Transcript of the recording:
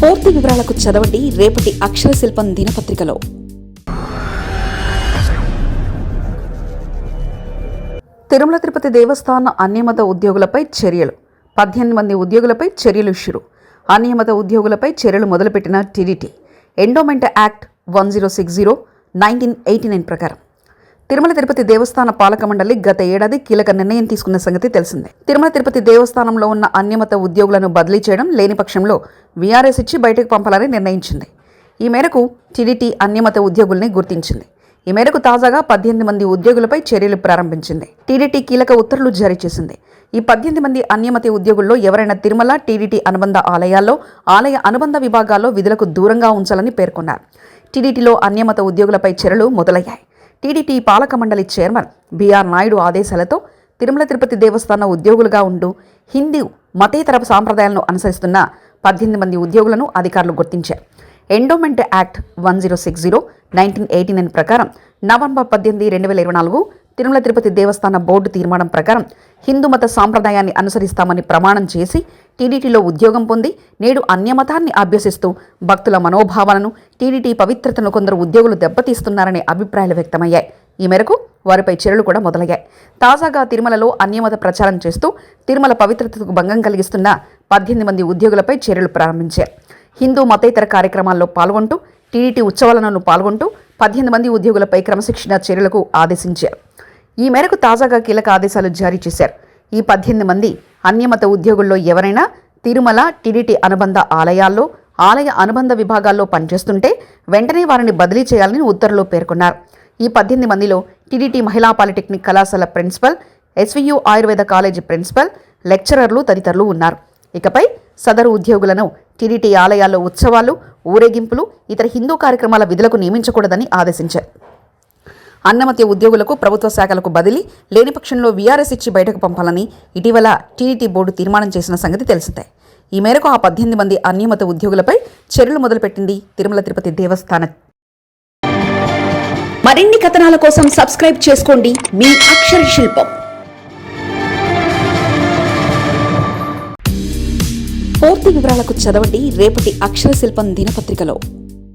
పూర్తి వివరాలకు చదవండి రేపటి అక్షర శిల్పం దినపత్రికలో. తిరుమల తిరుపతి దేవస్థాన అన్యమత ఉద్యోగులపై చర్యలు. పద్దెనిమిది మంది ఉద్యోగులపై చర్యలు షురు అన్యమత ఉద్యోగులపై చర్యలు మొదలుపెట్టిన TTD. Endowment act one zero six zero nineteen eighty nine ప్రకారం. తిరుమల తిరుపతి దేవస్థాన పాలక మండలి గత ఏడాది కీలక నిర్ణయం తీసుకున్న సంగతి తెలిసిందే. తిరుమల తిరుపతి దేవస్థానంలో ఉన్న అన్యమత ఉద్యోగులను బదిలీ చేయడం లేని పక్షంలో వీఆర్ఎస్ ఇచ్చి బయటకు పంపాలని నిర్ణయించింది. ఈ మేరకు టీడీటీ అన్యమత ఉద్యోగుల్ని గుర్తించింది. ఈ మేరకు తాజాగా పద్దెనిమిది మంది ఉద్యోగులపై చర్యలు ప్రారంభించింది. టీడీటీ కీలక ఉత్తర్వులు జారీ చేసింది. ఈ పద్దెనిమిది మంది అన్యమతి ఉద్యోగుల్లో ఎవరైనా తిరుమల టీడీటీ అనుబంధ ఆలయాల్లో ఆలయ అనుబంధ విభాగాల్లో విధులకు దూరంగా ఉంచాలని పేర్కొన్నారు. టీడీటీలో అన్యమత ఉద్యోగులపై చర్యలు మొదలయ్యాయి. టీడీటీ పాలక మండలి చైర్మన్ బీఆర్ నాయుడు ఆదేశాలతో తిరుమల తిరుపతి దేవస్థాన ఉద్యోగులుగా ఉంటూ హిందూ మతేతర సాంప్రదాయాలను అనుసరిస్తున్న పద్దెనిమిది మంది ఉద్యోగులను అధికారులు గుర్తించారు. Endowment act one zero six zero nineteen eighty nine ప్రకారం నవంబర్ పద్దెనిమిది రెండు వేల ఇరవై నాలుగు తిరుమల తిరుపతి దేవస్థాన బోర్డు తీర్మానం ప్రకారం హిందూ మత సాంప్రదాయాన్ని అనుసరిస్తామని ప్రమాణం చేసి టీడీటీలో ఉద్యోగం పొంది నేడు అన్యమతాన్ని అభ్యసిస్తూ భక్తుల మనోభావాలను టీడీటీ పవిత్రతను కొందరు ఉద్యోగులు దెబ్బతీస్తున్నారనే అభిప్రాయాలు వ్యక్తమయ్యాయి. ఈ మేరకు వారిపై చర్యలు కూడా మొదలయ్యాయి. తాజాగా తిరుమలలో అన్యమత ప్రచారం చేస్తూ తిరుమల పవిత్రతకు భంగం కలిగిస్తున్న పద్దెనిమిది మంది ఉద్యోగులపై చర్యలు ప్రారంభించారు హిందూ మతేతర కార్యక్రమాల్లో పాల్గొంటూ టీడీటీ ఉత్సవాలను పాల్గొంటూ పద్దెనిమిది మంది ఉద్యోగులపై క్రమశిక్షణ చర్యలకు ఆదేశించారు. ఈ మేరకు తాజాగా కీలక ఆదేశాలు జారీ చేశారు. ఈ పద్దెనిమిది మంది అన్యమత ఉద్యోగుల్లో ఎవరైనా తిరుమల టీడీటీ అనుబంధ ఆలయాల్లో ఆలయ అనుబంధ విభాగాల్లో పనిచేస్తుంటే వెంటనే వారిని బదిలీ చేయాలని ఉత్తర్వులో పేర్కొన్నారు. ఈ పద్దెనిమిది మందిలో టీడీటీ మహిళా పాలిటెక్నిక్ కళాశాల principal SVU Ayurveda college principal లెక్చరర్లు తదితరులు ఉన్నారు. ఇకపై సదరు ఉద్యోగులను టీడీటీ ఆలయాల్లో ఉత్సవాలు ఊరేగింపులు ఇతర హిందూ కార్యక్రమాల విధులకు నియమించకూడదని ఆదేశించారు. అన్నమతి ఉద్యోగులకు ప్రభుత్వ శాఖలకు బదిలీ లేని పక్షంలో వీఆర్ఎస్ ఇచ్చి బయటకు పంపాలని ఇటీవల టీడీటీ బోర్డు తీర్మానం చేసిన సంగతి తెలిసిందే. ఈ మేరకు ఆ పద్దెనిమిది మంది అన్యమత ఉద్యోగులపై చర్యలు మొదలుపెట్టింది తిరుమల తిరుపతి దేవస్థాన. మరిన్ని కథనాల కోసం సబ్స్క్రైబ్ చేసుకోండి మీ అక్షర శిల్పం. పూర్తి వివరాలకు చదవండి రేపటి అక్షర శిల్పం దినపత్రికలో.